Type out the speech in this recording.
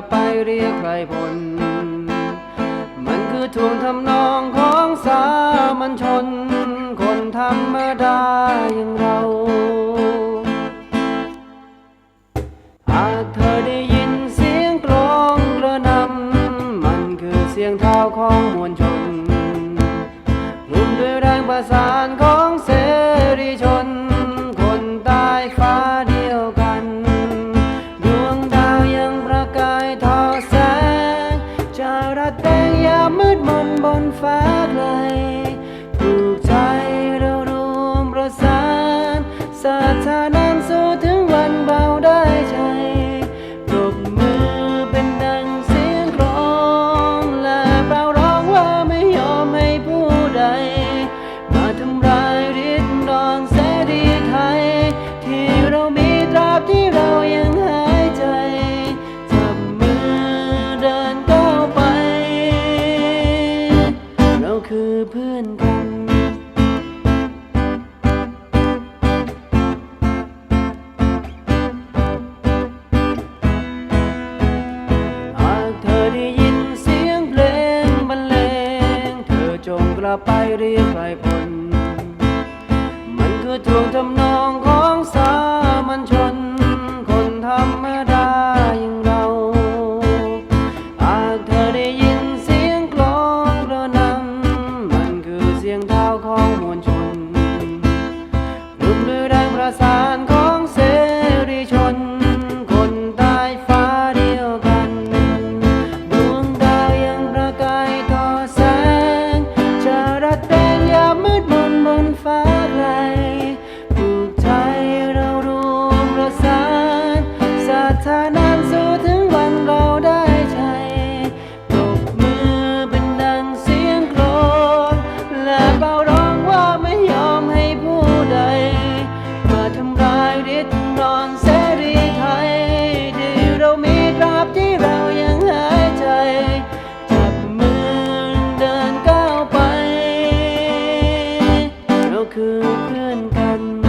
ับไปเรียกใครพลมันคือทวงทำนองของสามัญชน คนธรรมดาอย่างเราหากเธอได้ยินเสียงกลองกระนำมันคือเสียงเท้าของมวลชนรวมด้วยแรงประสานของ ฟ้าไกลผูกใจเรารวมประสานศรัทธานั้นสู้ถึงวันเบ คือเพื่อนกันหากเธอได้ยินเสียงเพลงบรรเลง เธอจงกลับไปเรียกใครพลมันคือทวงทำนองของสามั คือเพื่อนกัน